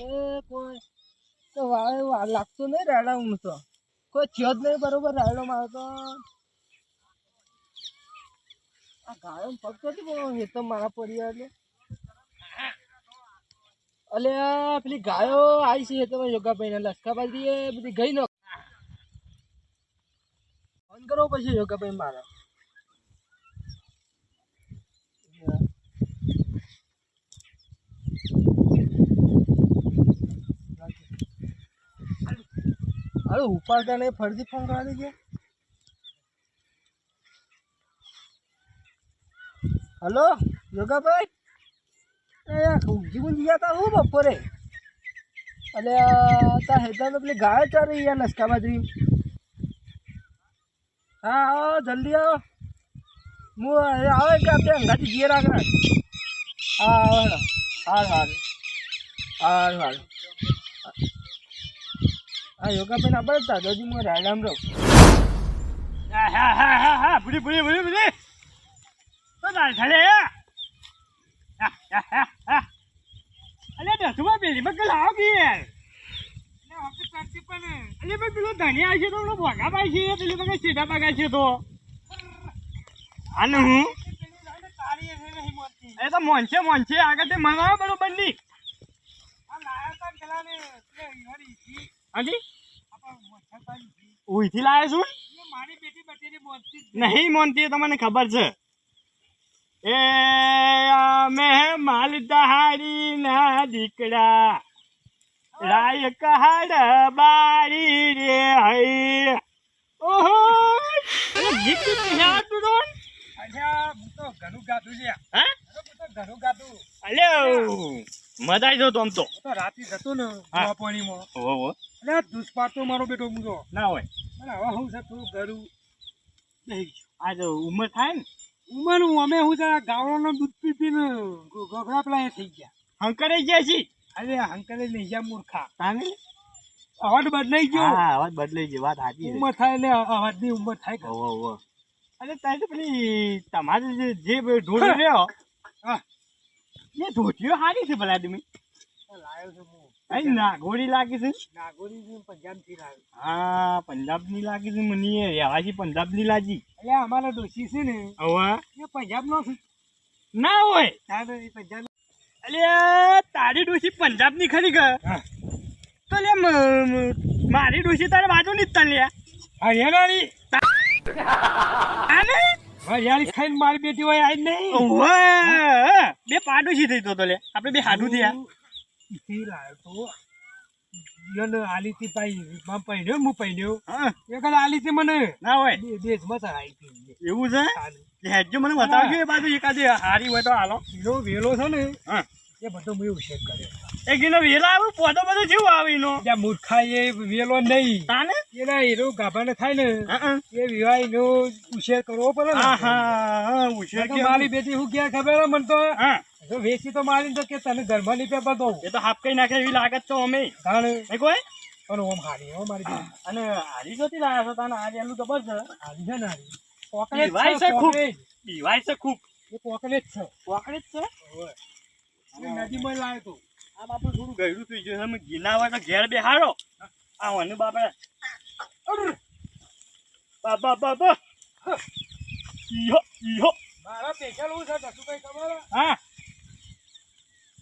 એ કોઈ તો વાળે લાગતો નહીં તો. કોઈ થયો જ નહીં બરોબર રાયડો તો. આ ગાયો પગ તો પણ એ તો મારા પરિવારને અલે આ પેલી ગાયો આવી છે તો યોગાભાઈ ને લસકાબાજી એ બધી ગઈ નો ફોન કરો પછી યોગા ભાઈ મારા. અરે ઉપાડતા નહીં ફરજી ફોન કરવા દેજે. હલો, યોગાભાઈ? ઊંઘી ગયા તા હું બપોરે? અને તાર હેતા તો પેલી ગાય ચારી યાર લસકા બાજરી હા, આવો, જલ્દી આવો. હું આવે કે આપણે અંગાથી ઘેર રાખના હા, આવો હાલ હાલ. હાલ હાલ. હા યોગાભાઈ ના બળતા દાદી હું રાયડામ રહું હા હા હા હા હા ભૂલી ભૂલી ભૂલી ભૂલી. તો તાર થલે અલે દસમાં પેલી બગલ આવ ગઈ યાર? અલે ભાઈ પેલો ધનિયા છે તો પેલો ભોગા ભાઈ છે પેલી બગલ સીધા બગા છે તો. અને હું. એ તો મોનશે મોનશે આગળ તે મંગાવો બરોબરની હાજી? ઉઈથી લાયા છું? નહીં મોનતી તમને ખબર છે. એ અમે દહારી ના દીકરા. રાય કહાડ બારી રે હઈ ઓહો! ગીત ગીત ગીત અલ્યા હું તો? હા? અલ્યો! મજા આવી જો આમ તો. રાતી જતો ને હા. પાણીમાં. ઓહો અરે દુષ્પાર તો મારો બેટો મૂકો ના હોય. અને હવે હું છે થોડું ગરું નહીં આ જો ઉંમર થાય ને? ઉમરનું અમે હું છે ગાવડાનો દૂધ પી પીને ગોગડા પેલા થઈ ગયા. હંકરે ગયા છી અરે હંકરે નહીં ગયા મૂર્ખા. તાને? અવાજ બદલાઈ ગયો. હા અવાજ બદલાઈ ગયો. વાત સાચી ઉંમર થાય એટલે અવાજની ઉંમર થાય ઓહો ઓહો. અરે તારે તો પેલી તમારે જે જે ઢોળી રહ્યો હા. એ ધોતીઓ સારી છે ભલા તમે. લાયો છું હું અહીં નાગોરી લાગી છે? નાગોરી પંજાબથી લાવ્યો હા પંજાબની લાગી છે મને એ પંજાબની લાગી. એટલે અમારા ડોશી છે ને હવે. એ પંજાબનો છે. ના હોય. તારે પંજાબ અલે તારી ડોશી પંજાબની ખરી કે? તો લે મારી ડોશી તારે બાજુ ની તને લે. હરિયાણાની. આને? હરિયાળી ખાઈને મારી બેટી હોય આજ નહીં. બે પાડોશી થઈ તો તો લે. આપણે બે હાડું થયા. ઈથી લાવ્યો તો આલીથી પાઈ માં પહેર્યો હું પહેર્યો હા. એ કદાચ આલીથી મને. ના હોય. દેશમાં હતી એવું છે? હેજો મને બતાવજો એ બાજુ એકાદી હારી હોય તો હાલો. એનો વેલો છે ને હા. એ બધો મેં ઉછેર કર્યો એક એનો વેલા આવ્યો પોતો બધો જેવું આવે એનો. ત્યાં મૂર્ખા એ વેલો નહીં. તાને? એના હીરો ગાભાને થાય ને હા એ વિવાહ નો ઉછેર કરવો પડે ને. હા હા ઉછેર મારી બેટી હું ક્યાં ખબર હે? મને તો હા. જો વેચી તો મારી તો કે તને ઘરમાં પેપર પે બધો એ તો હાફ કઈ નાખે એવી લાગત તો અમે. એ કોઈ? પણ ઓમ હારી હો મારી અને હારી જોતી લાયા છો તને હારી એનું જબર છે. હારી છે ને હારી. પોકલેટ છે છે ખૂબ. પોકલેટ. છે ખૂબ. એ પોકલેટ છે. પોકડી જ છે? ઓય. નદીમાં લાયો તો. આ બાપુ થોડું ગયડું થઈ ગયું તમે ગીના હોય તો ઘેર બેહાડો. આ વનુ બાપા બાબા બાપા બાપા ઈહો ઈહો. મારા પેશલ હું છે કઈ ખબર? હે?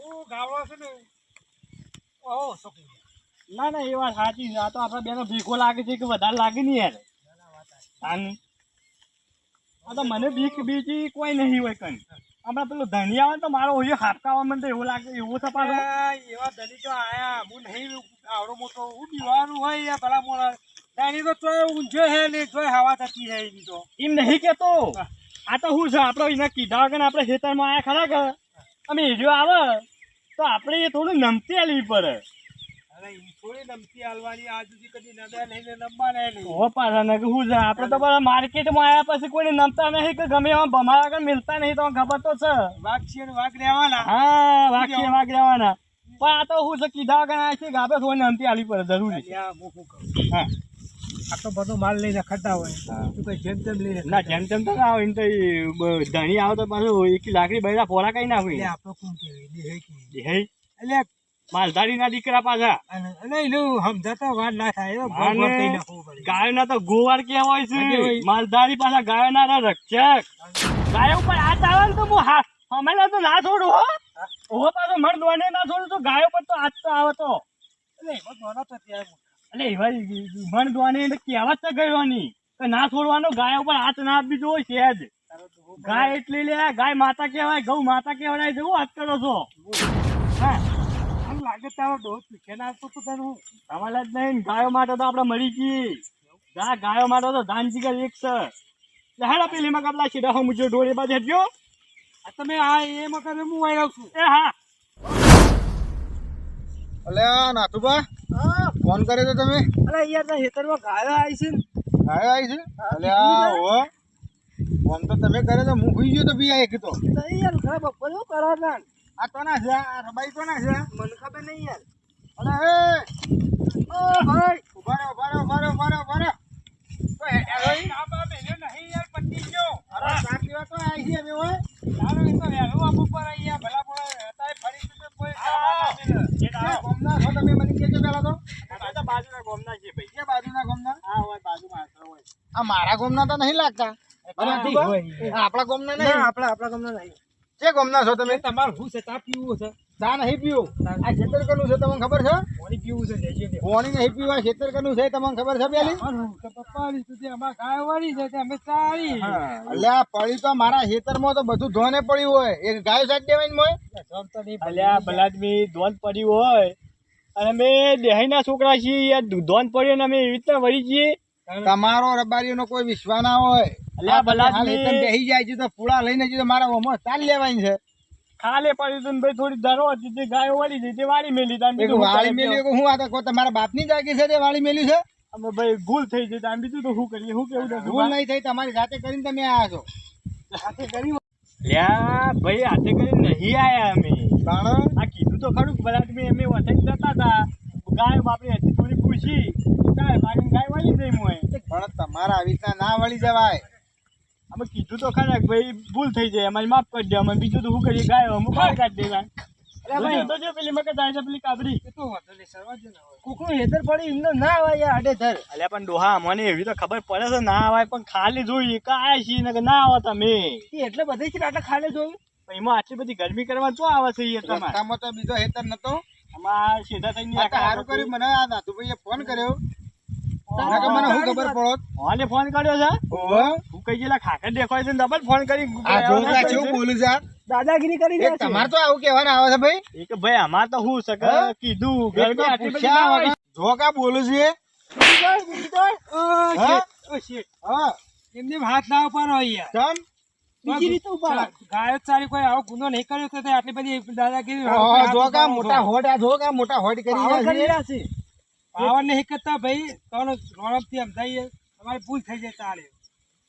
હા હું ગાવડો છું ને ઓહો ના ના એ વાત સાચી છે. આ તો આપણા બેનો ભીખો લાગે છે કે વધારે લાગે નહીં યાર. આ તો મને બીક બીજી કોઈ નહીં હોય કઈ. હમણાં પેલો ધનિયા આવે તો મારો હોય હાપકાવા મને તો એવું લાગે એવું થપાડો એવા એવા તો આયા. હું નહીં આવડો મોટો હું દીવાનું હોય યા ભલા મોણા. તારી તો તોય ઊંઝો હે ને તોય હવા થતી હે એની તો. એમ નહીં કેતો? આ તો શું છે? આપણે એને કીધા વગર આપણે ખેતરમાં આયા ખરા કે? અમે હીરો આવે? તો આપણે એ થોડું નમતી આલવી પડે. માર્કેટમાં આવ્યા પછી કોઈ નમતા નહીં કે ગમે એવા ભમારા આગળ મિલતા નહીં તો ખબર તો છે. વાઘ વાઘ રહેવાના. હા વાગશે વાઘ રહેવાના. પણ આ તો હું છે કીધા વગર આ છે કે થોડી નમતી આલવી પડે જરૂરી હું. શું કહું? હા આ તો બધો માલ લઈને ખડતા હોય તું કઈ જેમ તેમ લઈને ના જેમ તેમ તો ના હોય તો ધણી આવે તો પાછું એક લાકડી બધા ફોડા કઈ એટલે આપણો કોણ કેવી. હે એટલે માલધારીના દીકરા પાછા. સમજાતા વાર ના થાય તો ગોવાર કેવાય છે? માલધારી પાછા ગાયોના રક્ષક. ગાયો ઉપર હાથ આવે ને તો હું હાથ હમણાં તો ના છોડું હો. ઓહો પાછો મર દોને ના છોડું તો ગાયો પર તો હાથ તો આવે તો. એટલે એમાં દોડો તો ત્યાં એટલે એવા મણ દોને એટલે કહેવત તો ગયોની કે ના છોડવાનો ગાયો ઉપર હાથ ના આપી દો સહેજ જ ગાય એટલી લે ગાય માતા કહેવાય ગૌ માતા કહેવાય જવું હાથ કરો છો. હા. આમ લાગે તારો ડોહ પીછે ના તો તને તમારે જ નહીં ગાયો માટે તો આપણે મરી ગઈ ગા ગાયો માટે તો ધાન જીગર એક છે. હેડા પેલી માં કપલા સીધા હું મુજો ઢોળી બાજુ આ તમે આ એ કરે હું આવી છું. એ હા. અલે આ નાથુબા હા. ફોન કર્યો તો તમે? અરે યાર ના ખેતરમાં ગાયો આવી છે ગાયો આવી છે? અલે આ હો. ફોન તો તમે કર્યો તો હું ભૂઈ ગયો તો બી આ એક તો. યાર ખરા બપોરે શું કરો ના આ તો ના છે? આ રબાઈ તો ના છે? મને ખબર નહીં યાર. અલે એ! ઓ ભાઈ! ઊભા રહો ઊભા રહો ઊભા રહો ઊભા રહો ઊભા રહો. તો બા નહીં યાર પતી ગયો. અરે શાક પીવા તો આવી છે હોય તારો એ તો ઉપર આવી ભલા પણ હતા ફરી તો કોઈ કામ ના મળે. ક્યાં ગામના છો તમે મને કહેજો પહેલા તો આ તો બાજુના ગામના છે ભાઈ ક્યાં બાજુના ગામના હા હોય બાજુમાં આશરો હોય આ મારા ગોમના તો નહીં લાગતા. આપણા ગોમના ના નહીં. આપણા આપણા ગોમના નહીં. જે ગોમના છો તમે? તમારું શું છે? તા પીવું છે? ચા નહીં પીવું? આ ખેતર કરનું છે તમને ખબર છે? પાણી પીવું છે? પાણી નહીં પીવા ખેતર કરનું છે તમને ખબર છે પેલી? પપ્પાની સુધી અમાર ગાય વાળી છે અમે ચાળી અલ્યા પડી તો મારા ખેતરમાં તો બધું ધોને પડ્યું હોય. એક ગાય સાઈડ દેવાય મોય. અલ્યા બલાદમી ધોન પડ્યું હોય. અને અમે દેહાઈના છોકરા છીએ યાર દોન પડ્યો ને અમે એવી રીતના વળી છીએ. તમારો રબારીઓનો કોઈ વિશ્વાસ ના હોય. અલ્યા બેહી જાય છે તો પૂળા લઈને જઈએ મારા ઓમો ચાલ લેવાની છે. ખાલે પડ્યું તું ભાઈ થોડી દરો હતી ગાયો વાળી હતી વાળી મેલી તા વાળી મેલી હું આ તો તમારા બાપની જાગી છે તે વાળી મેલી છે? અમે ભાઈ ભૂલ થઈ જઈ તા બીજું તો શું કરીએ? શું કેવું ભૂલ નહીં થઈ તમારી જાતે કરીને તમે આયા છો. લ્યા ભાઈ હાથે કરીને નહીં આયા અમે. કારણ આ કીધું તો ખરું કે તમે અમે વથે જતા હતા. ગાય બાપરી હતી થોડી પૂછી ગાય વાળી જઈ મોય. પણ તમારા આવી રીતના ના વળી જવાય. અમે કીધું તો ખરા ભાઈ ભૂલ થઈ જાય અમારી માફ કરી દે અમે બીજું તો શું કરીએ? ગાય અમે બહાર કાઢી દેવા અરે ભાઈ. તો જો પેલી મગજ આવે છે પેલી કાબરી. એ તો વાંધો નહીં સરવા જ ના હોય કુકનું હેતર પડી એમને ના આવે યાર આડે ધર. અલ્યા પણ ડોહા મને એવી તો ખબર પડે છે ના આવે પણ ખાલી જોઈએ કાય છીએ ને ના આવો તમે. એટલે બધે છે આટલા ખાલી જોયું? એમાં આટલી બધી ગરમી કરવા તો આવે છે એ તમારે? રસ્તામાં તો બીજો હેતર નતો. આમાં સીધા થઈને સારું કર્યું. મને આ નાથુભાઈએ ફોન કર્યો. મને શું ખબર પડો ઓને ફોન કર્યો છે? હું કઈ ગયેલા ખાકર દેખાય છે ડબલ ફોન કરી આ જોરદાર કેવું બોલું છે દાદાગીરી કરી રહ્યા છે. તમારે તો આવું કહેવાના આવે છે ભાઈ. એ કે ભાઈ અમાર તો હું સકે કીધું એક તો આટલી બધી હોય. બોલું છે. હા? એમને હાથ ના હોય યાર. ચમ? બીજી રીતે ઊભા રહો. ગાયો કોઈ આવો ગુનો નહીં કર્યો તો આટલી બધી દાદાગીરી ઓહો, મોટા હોડ આ જો મોટા હોડ કરી રહ્યા છે. પાવર નહીં કરતા ભાઈ તને રોણપથી એમ થઈએ તમારી ભૂલ થઈ જાય તારે.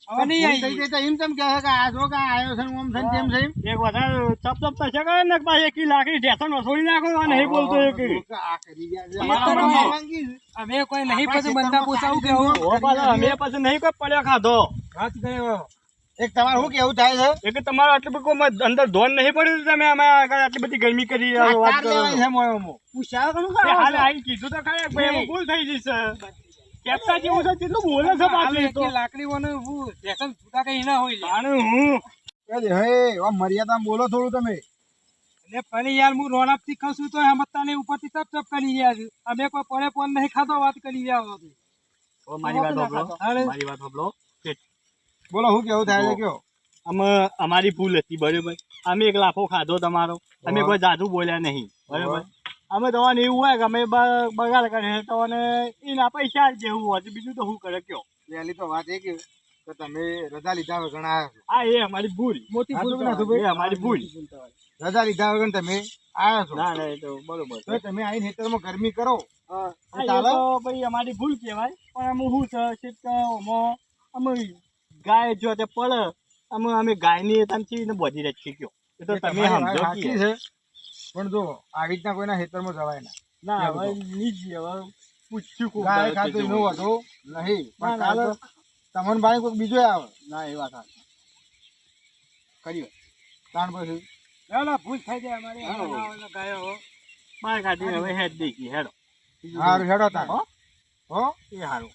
હવે નહીં ભૂલ થઈ જાય એમ કેમ કહે કે આ જો કા છે ઓમ છે તેમ છે એક વધારે ચપ ચપ થશે કરે ને પાછી એકી લાકડી ઢેસણ વસોડી નાખો અને નહીં બોલતો એક. અમે કોઈ નહીં પછી બંધા પૂછાવું કે અમે પછી નહીં કોઈ પડ્યો ખાધો. ગયો એક તમારે શું કેવું થાય છે? એક તમારે આટલું બધું અંદર ધોન નહીં પડ્યું તમે અમે આટલી બધી ગરમી કરી. પૂછ્યા હાલે કીધું તો ખરા ભાઈ ભૂલ થઈ જશે કેપ્ટા જેવું છે કેટલું બોલે છે પાછું તો. લાકડીઓનું હું વ્યસન જુદા કઈ ના હોય જાણે હું. એ હે આમ બોલો થોડું તમે. એટલે પણ યાર હું રોણપથી ખાઉં છું તો હમતા ને ઉપરથી તપ તપ કરી રહ્યા છે. અમે કોઈ પડે પણ નહીં ખાતો વાત કરી રહ્યા મારી વાત સાંભળો મારી વાત સાંભળો બોલો શું કેવું થાય છે કયો? અમે અમારી ભૂલ હતી બરોબર. અમે એક લાફો ખાધો તમારો. અમે કોઈ જાદુ બોલ્યા નહીં બરોબર. અમે તમને એવું હોય કે અમે બગાડ કરે તમને એના પૈસા જ જેવું હોય બીજું તો શું કરે કયો? પહેલી તો વાત એ કે તમે રજા લીધા વગર આ એ અમારી ભૂલ. મોટી ભૂલ તો ના કહેવાય. એ અમારી ભૂલ. રજા લીધા વગર તમે આવ્યા છો. ના ના એ તો બરોબર તો તમે આવીને ખેતરમાં ગરમી કરો. ચાલે? તો ભાઈ અમારી ભૂલ કહેવાય. પણ અમે શું છે અમે ગાય જો તે પડે અમે અમે ગાયની તમથી ને બધી રાખી ગયો એ તો તમે સમજો કે. છે. પણ જો આવી રીતના કોઈના ખેતરમાં જવાય ના. ના હવે નીચે હવે પૂછ્યું કોક ગાય ખાતું એનું હોય. નહીં. પણ કાલે તમને ભાઈ કોઈ બીજો આવે. ના એ વાત સાચી. કરી તાણ પછી? ના ભૂલ થઈ જાય અમારી. ગાયો હો. બહાર હવે હેડ દેખી હેડો. હારું હેડો તાણ. હો? હો? એ હારું.